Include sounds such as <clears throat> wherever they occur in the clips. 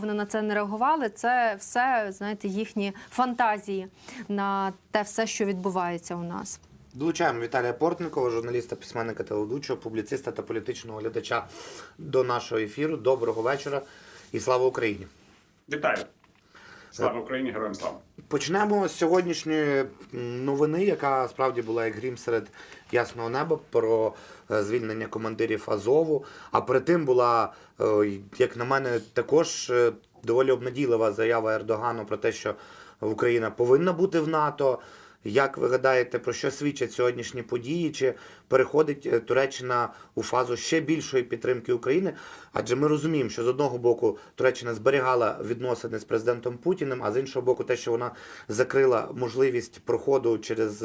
вони на це не реагували. Це все знаєте їхні фантазії на те все, що відбувається у нас. Долучаємо Віталія Портникова, журналіста, письменника телеведучого, публіциста та політичного глядача до нашого ефіру. Доброго вечора і слава Україні! Вітаю! Слава Україні, героям слава! Почнемо з сьогоднішньої новини, яка справді була як грім серед ясного неба про е, звільнення командирів Азову. А перед тим була, е, як на мене, також е, доволі обнадійлива заява Ердогану про те, що Україна повинна бути в НАТО. Як ви гадаєте, про що свідчать сьогоднішні події? Чи переходить Туреччина у фазу ще більшої підтримки України? Адже ми розуміємо, що з одного боку Туреччина зберігала відносини з президентом Путіним, а з іншого боку, те, що вона закрила можливість проходу через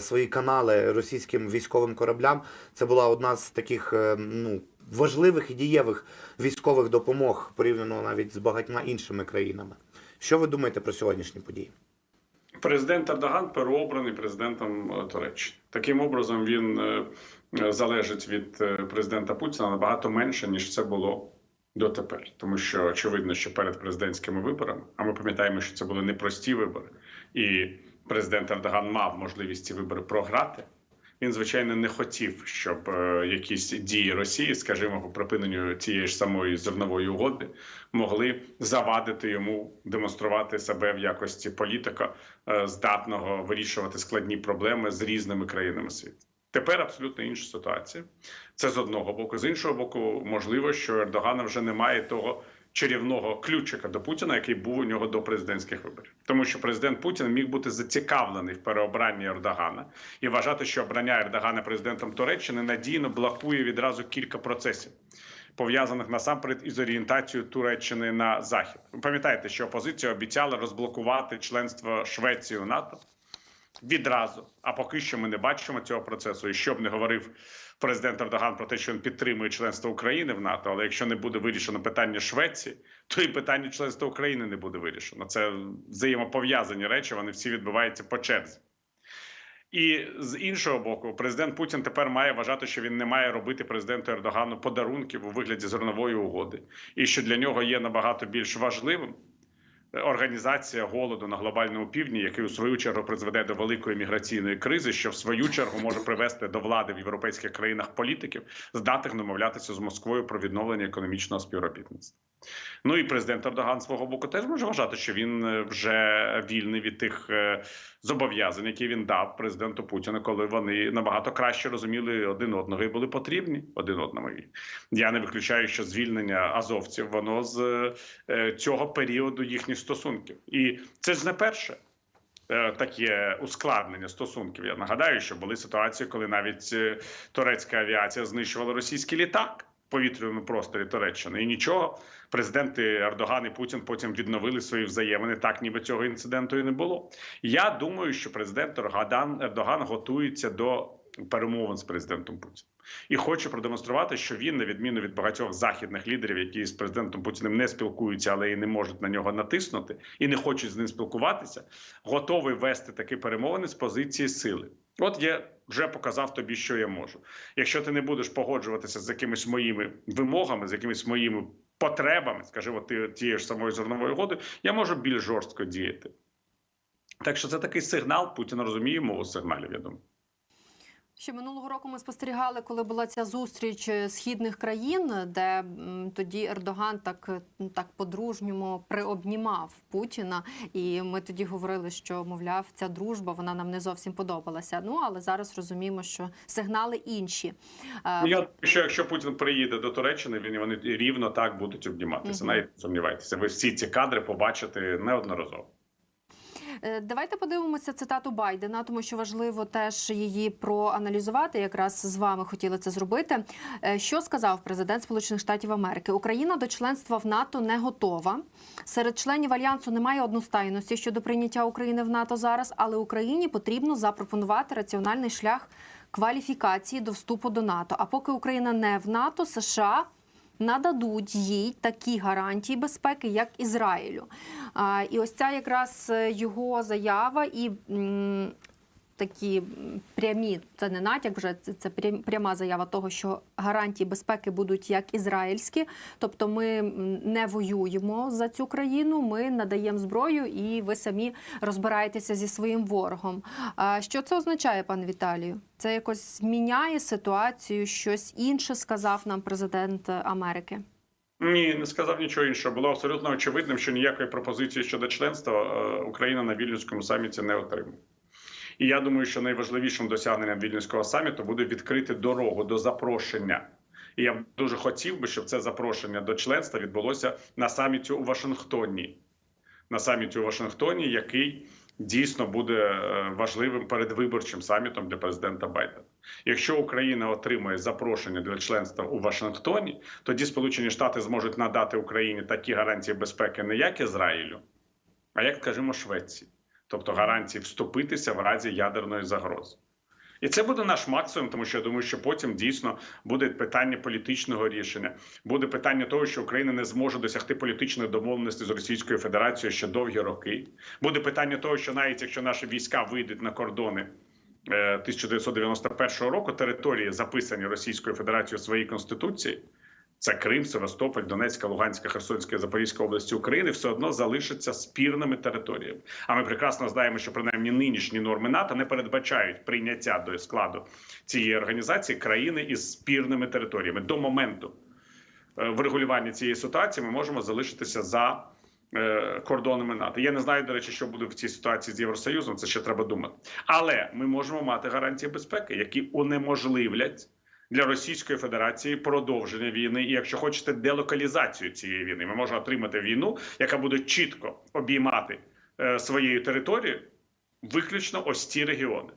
свої канали російським військовим кораблям, це була одна з таких е, ну. Важливих і дієвих військових допомог порівняно навіть з багатьма іншими країнами. Що ви думаєте про сьогоднішні події? Президент Ердоган переобраний президентом е, Туреччини. Таким образом, він е, е, залежить від е, президента Путіна набагато менше, ніж це було дотепер. Тому що очевидно, що перед президентськими виборами, а ми пам'ятаємо, що це були непрості вибори, і президент Ердоган мав можливість ці вибори програти. Він звичайно не хотів, щоб е, якісь дії Росії, скажімо, по припиненню цієї ж самої зернової угоди, могли завадити йому демонструвати себе в якості політика, е, здатного вирішувати складні проблеми з різними країнами світу. Тепер абсолютно інша ситуація. Це з одного боку. З іншого боку, можливо, що Ердогана вже немає того чарівного ключика до Путіна, який був у нього до президентських виборів, тому що президент Путін міг бути зацікавлений в переобранні Ердогана і вважати, що обрання Ердогана президентом Туреччини надійно блокує відразу кілька процесів. Пов'язаних насамперед із орієнтацією Туреччини на захід. Ви пам'ятаєте, що опозиція обіцяла розблокувати членство Швеції у НАТО відразу. А поки що ми не бачимо цього процесу. І що б не говорив президент Ердоган про те, що він підтримує членство України в НАТО, але якщо не буде вирішено питання Швеції, то і питання членства України не буде вирішено. Це взаємопов'язані речі. Вони всі відбуваються по черзі. І з іншого боку, президент Путін тепер має вважати, що він не має робити президенту Ердогану подарунків у вигляді зернової угоди, і що для нього є набагато більш важливим організація голоду на глобальному півдні, який у свою чергу призведе до великої міграційної кризи, що в свою чергу може привести до влади в європейських країнах політиків, здатних домовлятися з Москвою про відновлення економічного співробітництва. Ну і президент Ердоган свого боку теж може вважати, що він е, вже вільний від тих е, зобов'язань, які він дав президенту Путіну, коли вони набагато краще розуміли один одного і були потрібні один одному. Я не виключаю, що звільнення азовців воно з е, цього періоду їхніх стосунків, і це ж не перше. Таке ускладнення стосунків. Я нагадаю, що були ситуації, коли навіть турецька авіація знищувала російський літак повітряному просторі Туреччини, і нічого. Президенти Ердоган і Путін потім відновили свої взаємини. Так, ніби цього інциденту і не було. Я думаю, що президент Ердоган, Ердоган готується до перемовин з президентом Путіним і хоче продемонструвати, що він, на відміну від багатьох західних лідерів, які з президентом Путіним не спілкуються, але і не можуть на нього натиснути, і не хочуть з ним спілкуватися, готовий вести такі перемовини з позиції сили. От я вже показав тобі, що я можу. Якщо ти не будеш погоджуватися з якимись моїми вимогами, з якимись моїми потребами, скажімо, ти тієї ж самої зернової угоди, я можу більш жорстко діяти. Так що це такий сигнал. Путін розуміє мову сигналів. Я думаю. Ще минулого року ми спостерігали, коли була ця зустріч е, східних країн, де тоді Ердоган так, так по-дружньому приобнімав Путіна. І ми тоді говорили, що мовляв, ця дружба вона нам не зовсім подобалася. Ну але зараз розуміємо, що сигнали інші. Е, Ну, Я думаю, що якщо Путін приїде до Туреччини, він вони рівно так будуть обніматися. Навіть сумнівайтеся. Ви всі ці кадри побачите неодноразово. Е, Давайте подивимося цитату Байдена, тому що важливо теж її проаналізувати. Якраз з вами хотіли це зробити. Е, Що сказав президент Сполучених Штатів Америки? Україна до членства в НАТО не готова. Серед членів альянсу немає одностайності щодо прийняття України в НАТО зараз, але Україні потрібно запропонувати раціональний шлях кваліфікації до вступу до НАТО. А поки Україна не в НАТО, США нададуть їй такі гарантії безпеки, як Ізраїлю. І ось ця якраз е, його заява і. Такі прямі, це не натяк, вже це, це прям- пряма заява того, що гарантії безпеки будуть як ізраїльські, тобто ми не воюємо за цю країну, ми надаємо зброю, і ви самі розбираєтеся зі своїм ворогом. А що це означає, пане Віталію? Це якось міняє ситуацію, щось інше сказав нам президент Америки. Ні, не сказав нічого іншого. Було абсолютно очевидним, що ніякої пропозиції щодо членства е, Україна на Вільнюському саміті не отримає. І я думаю, що найважливішим досягненням Вільнюського саміту буде відкрити дорогу до запрошення. І я б дуже хотів би, щоб це запрошення до членства відбулося на саміті у Вашингтоні. На саміті у Вашингтоні, який дійсно буде е, важливим передвиборчим самітом для президента Байдена. Якщо Україна отримає запрошення для членства у Вашингтоні, тоді Сполучені Штати зможуть надати Україні такі гарантії безпеки не як Ізраїлю, а як, скажімо, Швеції, тобто гарантії вступитися в разі ядерної загрози. І це буде наш максимум, тому що я думаю, що потім дійсно буде питання політичного рішення. Буде питання того, що Україна не зможе досягти політичної домовленості з Російською Федерацією ще довгі роки. Буде питання того, що навіть якщо наші війська вийдуть на кордони е, 1991 року, території записані Російською Федерацією у своїй конституції. Це Крим, Севастополь, Донецька, Луганська, Херсонська, Запорізька області України все одно залишаться спірними територіями. А ми прекрасно знаємо, що принаймні нинішні норми НАТО не передбачають прийняття до складу цієї організації країни із спірними територіями. До моменту е, врегулювання цієї ситуації ми можемо залишитися за е, кордонами НАТО. Я не знаю, до речі, що буде в цій ситуації з Євросоюзом. Це ще треба думати. Але ми можемо мати гарантії безпеки, які унеможливлять для Російської Федерації продовження війни, і якщо хочете, делокалізацію цієї війни. Ми можемо отримати війну, яка буде чітко обіймати е, своєю територією виключно ось ці регіони.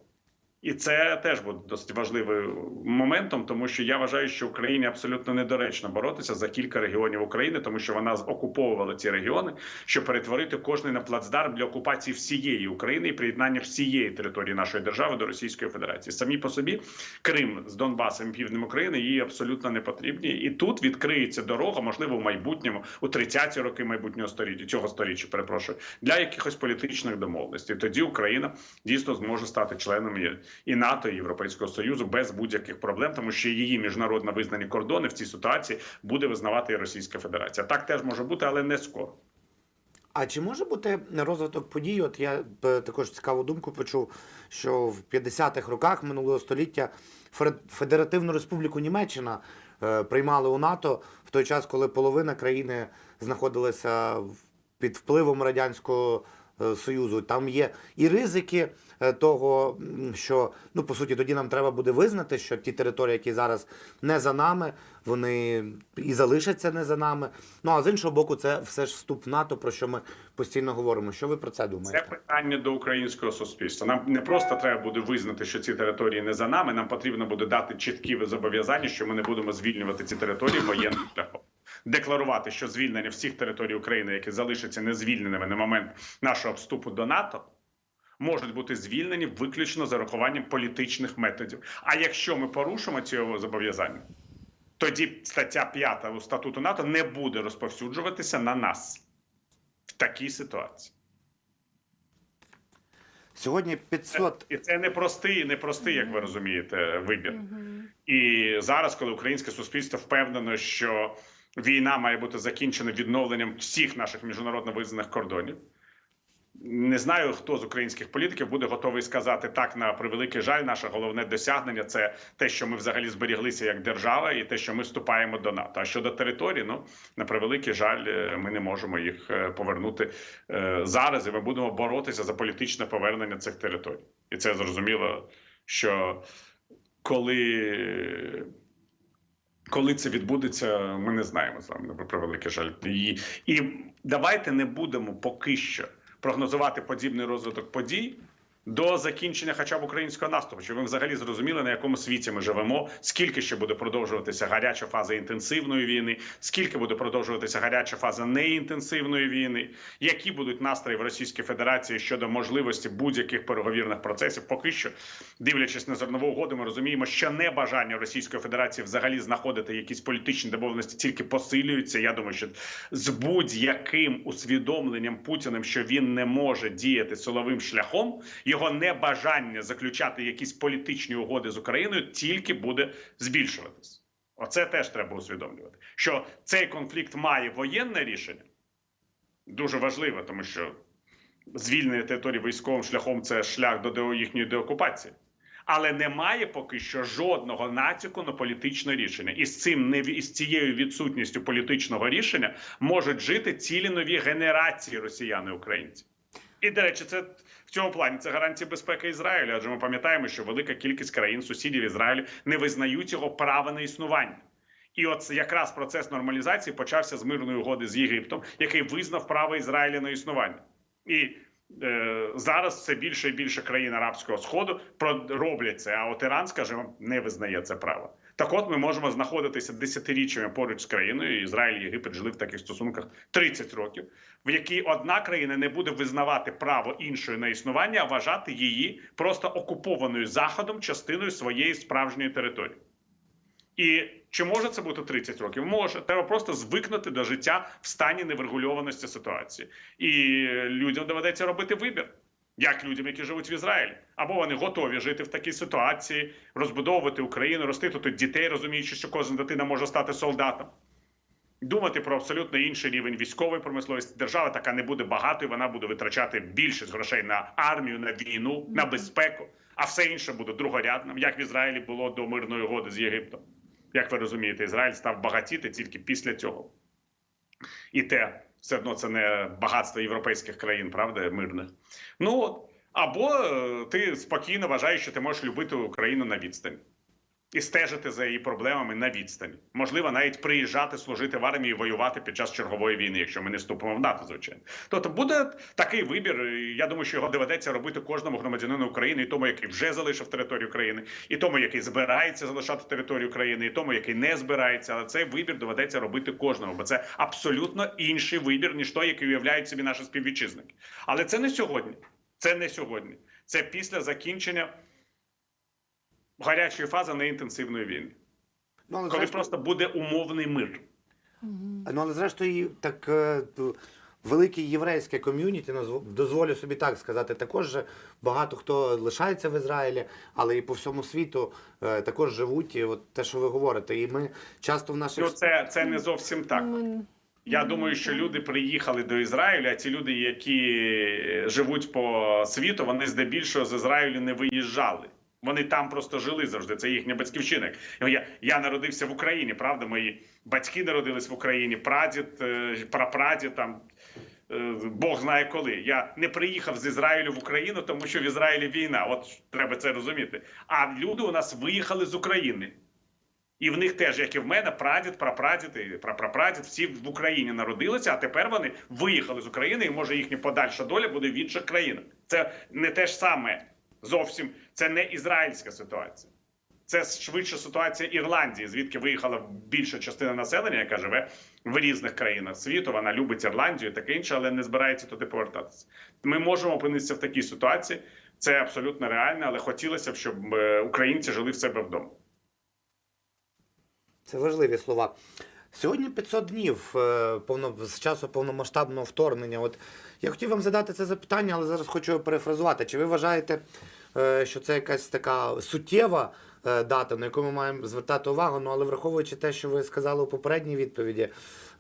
І це теж буде досить важливим моментом, тому що я вважаю, що Україні абсолютно недоречно боротися за кілька регіонів України, тому що вона окуповувала ці регіони, щоб перетворити кожний на плацдарм для окупації всієї України і приєднання всієї території нашої держави до Російської Федерації. Самі по собі Крим з Донбасом і півднем України їй абсолютно не потрібні. І тут відкриється дорога, можливо, в майбутньому, у 30-ті роки майбутнього століття, цього сторіччя, перепрошую, для якихось політичних домовленостей. Тоді Україна дійсно зможе стати членом і НАТО, і Європейського Союзу без будь-яких проблем, тому що її міжнародно визнані кордони в цій ситуації буде визнавати і Російська Федерація. Так теж може бути, але не скоро. А чи може бути розвиток подій? От я також цікаву думку почув, що в 50-х роках минулого століття Федеративну Республіку Німеччина е, приймали у НАТО в той час, коли половина країни знаходилася під впливом радянського е, союзу. Там є і ризики е, того, що ну по суті тоді нам треба буде визнати, що ті території, які зараз не за нами, вони і залишаться не за нами. Ну а з іншого боку, це все ж вступ в НАТО, про що ми постійно говоримо. Що ви про це думаєте? Це питання до українського суспільства. Нам не просто треба буде визнати, що ці території не за нами. Нам потрібно буде дати чіткі зобов'язання, що ми не будемо звільнювати ці території воєнним шляхом. Декларувати, що звільнення всіх територій України, які залишаться незвільненими на момент нашого вступу до НАТО, можуть бути звільнені виключно з урахуванням політичних методів. А якщо ми порушимо ці зобов'язання, тоді стаття 5 у статуту НАТО не буде розповсюджуватися на нас в такій ситуації. Сьогодні 500 І це не простий, не як ви розумієте, вибір. І зараз, коли українське суспільство впевнено, що війна має бути закінчена відновленням всіх наших міжнародно визнаних кордонів. Не знаю, хто з українських політиків буде готовий сказати так на превеликий жаль. Наше головне досягнення це те, що ми взагалі зберіглися як держава, і те, що ми вступаємо до НАТО. А щодо території, ну на превеликий жаль, е, ми не можемо їх е, повернути е, зараз. І ми будемо боротися за політичне повернення цих територій. І це зрозуміло, що коли. Коли це відбудеться, ми не знаємо з вами на превеликий жаль. І, і давайте не будемо поки що прогнозувати подібний розвиток подій до закінчення, хоча б українського наступу, щоб ви взагалі зрозуміли, на якому світі ми живемо, скільки ще буде продовжуватися гаряча фаза інтенсивної війни, скільки буде продовжуватися гаряча фаза неінтенсивної війни, які будуть настрої в Російській Федерації щодо можливості будь-яких переговірних процесів. Поки що, дивлячись на зернову угоду, ми розуміємо, що небажання Російської Федерації взагалі знаходити якісь політичні домовленості тільки посилюється. Я думаю, що з будь-яким усвідомленням Путіним, що він не може діяти силовим шляхом, його небажання заключати якісь політичні угоди з Україною тільки буде збільшуватись. Оце теж треба усвідомлювати. Що цей конфлікт має воєнне рішення, дуже важливо, тому що звільнення території військовим шляхом це шлях до їхньої деокупації. Але немає поки що жодного натяку на політичне рішення, і з цим не і з цією відсутністю політичного рішення можуть жити цілі нові генерації росіян і українців. І до речі, це цьому плані це гарантія безпеки Ізраїлю. Адже ми пам'ятаємо, що велика кількість країн сусідів Ізраїлю не визнають його права на існування. І от якраз процес нормалізації почався з мирної угоди з Єгиптом, який визнав право Ізраїля на існування. І е, зараз все більше і більше країн арабського сходу роблять це. А от Іран, скажімо, не визнає це право. Так, от ми можемо знаходитися десятиріччями поруч з країною. Ізраїль і Єгипет жили в таких стосунках 30 років, в якій одна країна не буде визнавати право іншої на існування, а вважати її просто окупованою заходом частиною своєї справжньої території. І чи може це бути 30 років? Може. Треба просто звикнути до життя в стані неврегульованості ситуації. І людям доведеться робити вибір. Як людям, які живуть в Ізраїлі, або вони готові жити в такій ситуації, розбудовувати Україну, ростити тут дітей, розуміючи, що кожна дитина може стати солдатом, думати про абсолютно інший рівень військової промисловості. Держава така не буде багатою, вона буде витрачати більшість грошей на армію, на війну, на безпеку, а все інше буде другорядним, як в Ізраїлі було до мирної угоди з Єгиптом. Як ви розумієте, Ізраїль став багатіти тільки після цього. І те, все одно це не багатство європейських країн, правда, мирних. Ну. Або е, ти спокійно вважаєш, що ти можеш любити Україну на відстані і стежити за її проблемами на відстані. Можливо, навіть приїжджати, служити в армії, воювати під час чергової війни, якщо ми не вступимо в НАТО, звичайно. Тобто буде такий вибір. Я думаю, що його доведеться робити кожному громадянину України, і тому, який вже залишив територію країни, і тому, який збирається залишати територію країни, і тому, який не збирається. Але цей вибір доведеться робити кожному, бо це абсолютно інший вибір, ніж той, який уявляють собі наші співвітчизники. Але це не сьогодні. Це не сьогодні. Це після закінчення гарячої фази неінтенсивної війни, Ну, але коли зрештою- просто буде умовний мир. Ну, але зрештою, так е, велике єврейське ком'юніті, дозволю собі так сказати, також багато хто лишається в Ізраїлі, але і по всьому світу е, також живуть. І от те, що ви говорите, і ми часто в наших Ну, це, це не зовсім так. Я думаю, що люди приїхали до Ізраїлю, а ті люди, які живуть по світу, вони здебільшого з Ізраїлю не виїжджали. Вони там просто жили завжди. Це їхня батьківщина. Я, я народився в Україні, правда? Мої батьки народились в Україні, прадід, е, прапрадід там. е, Бог знає коли. Я не приїхав з Ізраїлю в Україну, тому що в Ізраїлі війна. От треба це розуміти. А люди у нас виїхали з України. І в них теж, як і в мене, прадід, прапрадід і прапрапрадід, всі в Україні народилися, а тепер вони виїхали з України, і може їхня подальша доля буде в інших країнах. Це не те ж саме зовсім. Це не ізраїльська ситуація. Це швидше ситуація Ірландії, звідки виїхала більша частина населення, яка живе в різних країнах світу. Вона любить Ірландію, і таке інше, але не збирається туди повертатися. Ми можемо опинитися в такій ситуації. Це абсолютно реально, але хотілося б, щоб е, українці жили в себе вдома. Це важливі слова. Сьогодні 500 днів е, повно, з часу повномасштабного вторгнення. От я хотів вам задати це запитання, але зараз хочу перефразувати. Чи ви вважаєте, що це якась така суттєва е, дата, на яку ми маємо звертати увагу? Ну, але враховуючи те, що ви сказали у попередній відповіді,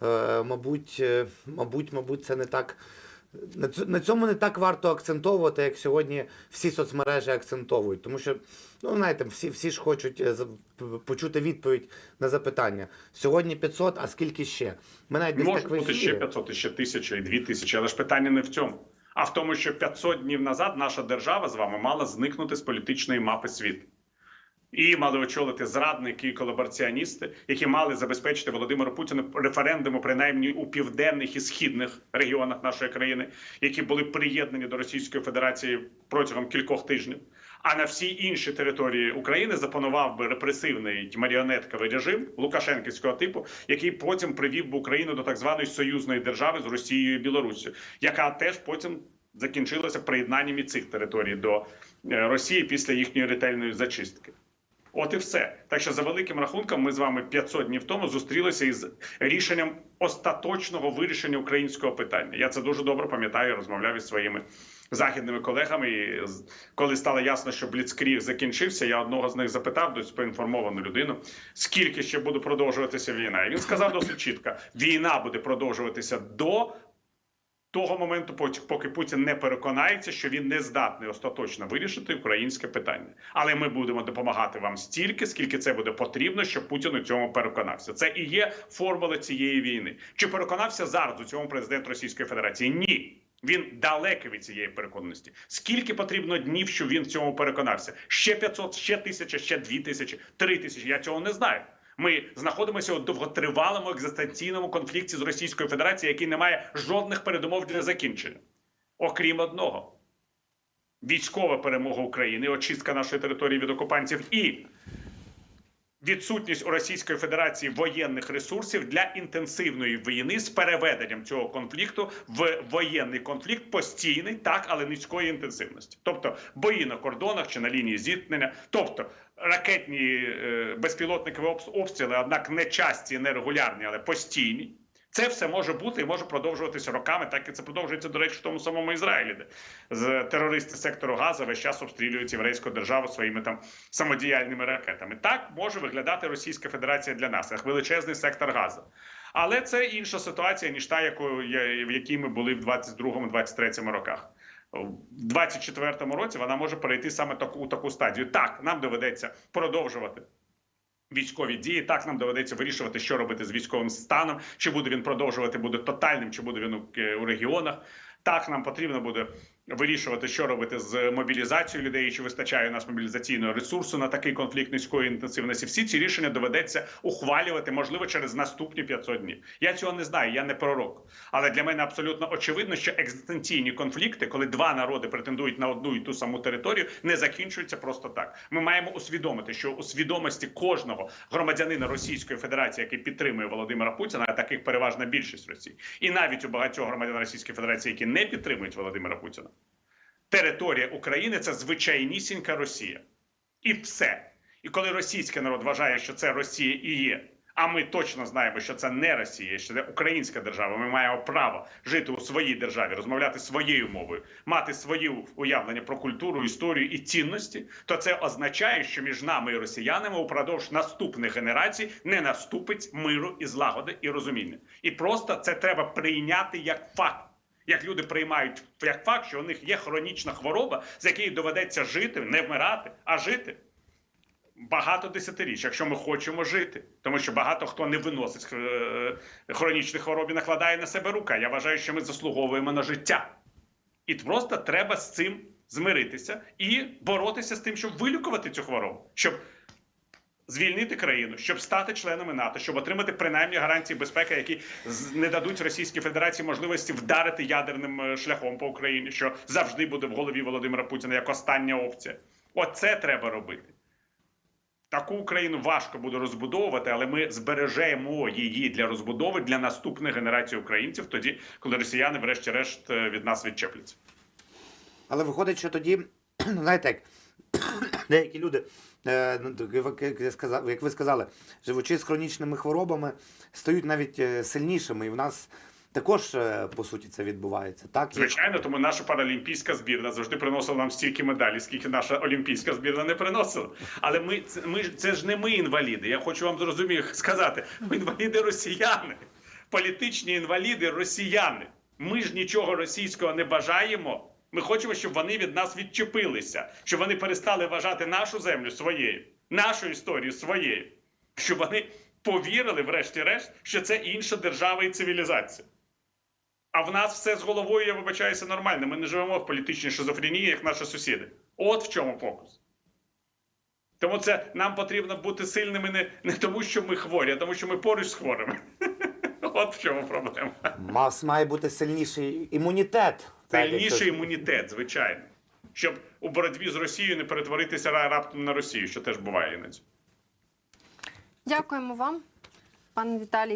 е, мабуть, е, мабуть, мабуть, це не так. На цьому не так варто акцентовувати, як сьогодні всі соцмережі акцентовують. Тому що, ну знаєте, всі, всі ж хочуть е, почути відповідь на запитання. Сьогодні 500, а скільки ще? Ми навіть десь Може так бути ще ефірі. 500, і ще тисяча і дві тисячі, але ж питання не в цьому. А в тому, що 500 днів назад наша держава з вами мала зникнути з політичної мапи світу. І мали очолити зрадники і колабораціоністи, які мали забезпечити Володимиру Путіну референдуму, принаймні у південних і східних регіонах нашої країни, які були приєднані до Російської Федерації протягом кількох тижнів. А на всі інші території України запанував би репресивний маріонетковий режим Лукашенківського типу, який потім привів би Україну до так званої союзної держави з Росією і Білорусією, яка теж потім закінчилася приєднанням і цих територій до е, Росії після їхньої ретельної зачистки. От і все. Так що за великим рахунком, ми з вами 500 днів тому зустрілися із рішенням остаточного вирішення українського питання. Я це дуже добре пам'ятаю. Розмовляв із своїми західними колегами. І коли стало ясно, що Бліцкріг закінчився, я одного з них запитав, досить поінформовану людину, скільки ще буде продовжуватися війна. І він сказав досить чітко: війна буде продовжуватися до. Того моменту, поки- Путін не переконається, що він не здатний остаточно вирішити українське питання. Але ми будемо допомагати вам стільки, скільки це буде потрібно, щоб Путін у цьому переконався. Це і є формула цієї війни. Чи переконався зараз у цьому президент Російської Федерації? Ні. Він далекий від цієї переконаності. Скільки потрібно днів, щоб він в цьому переконався? Ще 500, ще тисяча, ще дві тисячі, три тисячі. Я цього не знаю. Ми знаходимося у довготривалому екзистенційному конфлікті з Російською Федерацією, який не має жодних передумов для закінчення, окрім одного: військова перемога України, очистка нашої території від окупантів і відсутність у Російської Федерації воєнних ресурсів для інтенсивної війни з переведенням цього конфлікту в воєнний конфлікт постійний, так але низької інтенсивності, тобто бої на кордонах чи на лінії зіткнення, тобто ракетні е, безпілотникові обстріли, однак не часті, не регулярні, але постійні. Це все може бути і може продовжуватися роками, так і це продовжується, до речі, в тому самому Ізраїлі, де терористи сектору Газа весь час обстрілюють єврейську державу своїми там самодіяльними ракетами. Так може виглядати Російська Федерація для нас, як величезний сектор Газа. Але це інша ситуація, ніж та, якою в якій ми були в 22-23 роках. В 24-му році вона може перейти саме таку у таку стадію. Так, нам доведеться продовжувати військові дії. Так нам доведеться вирішувати, що робити з військовим станом, чи буде він продовжувати, буде тотальним, чи буде він у, е, регіонах. Так, нам потрібно буде вирішувати, що робити з мобілізацією людей, чи вистачає у нас мобілізаційного ресурсу на такий конфлікт низької інтенсивності. Всі ці рішення доведеться ухвалювати, можливо, через наступні 500 днів. Я цього не знаю, я не пророк. Але для мене абсолютно очевидно, що екзистенційні конфлікти, коли два народи претендують на одну і ту саму територію, не закінчуються просто так. Ми маємо усвідомити, що у свідомості кожного громадянина Російської Федерації, який підтримує Володимира Путіна, а таких переважна більшість Росії, і навіть у багатьох громадян Російської Федерації, які не підтримують Володимира Путіна, територія України це звичайнісінька Росія. І все. І коли російський народ вважає, що це Росія і є, а ми точно знаємо, що це не Росія, що це українська держава. Ми маємо право жити у своїй державі, розмовляти своєю мовою, мати свої уявлення про культуру, історію і цінності. То це означає, що між нами і росіянами упродовж наступних генерацій не наступить миру і злагоди і розуміння. І просто це треба прийняти як факт. Як люди приймають як факт, що у них є хронічна хвороба, з якою доведеться жити, не вмирати, а жити. Багато десятиріч, якщо ми хочемо жити, тому що багато хто не виносить е, хронічних хвороб і накладає на себе рука. Я вважаю, що ми заслуговуємо на життя, і просто треба з цим змиритися і боротися з тим, щоб вилікувати цю хворобу, щоб звільнити країну, щоб стати членами НАТО, щоб отримати принаймні гарантії безпеки, які не дадуть Російській Федерації можливості вдарити ядерним е, шляхом по Україні, що завжди буде в голові Володимира Путіна як остання опція. Оце треба робити. Таку Україну важко буде розбудовувати, але ми збережемо її для розбудови для наступних генерацій українців, тоді, коли росіяни, врешті-решт, е, від нас відчепляться. Але виходить, що тоді, <clears throat> знаєте, як деякі люди, е, ну, як ви- сказали, живучи з хронічними хворобами, стають навіть е, сильнішими. І в нас також, е, по суті, це відбувається. Так? Звичайно, тому наша паралімпійська збірна завжди приносила нам стільки медалей, скільки наша олімпійська збірна не приносила. Але ми ми це ж не ми інваліди. Я хочу вам зрозуміти сказати. Ми інваліди росіяни, політичні інваліди росіяни. Ми ж нічого російського не бажаємо. Ми хочемо, щоб вони від нас відчепилися, щоб вони перестали вважати нашу землю своєю, нашу історію своєю, щоб вони повірили, врешті-решт, що це інша держава і цивілізація. А в нас все з головою, я вибачаюся, нормально. Ми не живемо в політичній шизофренії, як наші сусіди. От в чому фокус. Тому це нам потрібно бути сильними не, не тому, що ми хворі, а тому, що ми поруч з хворими. <laughs> От в чому проблема. Мас має бути сильніший імунітет. Сильніший імунітет, звичайно. Щоб у боротьбі з Росією не перетворитися раптом на Росію, що теж буває іноді. Дякуємо вам, пане Віталій.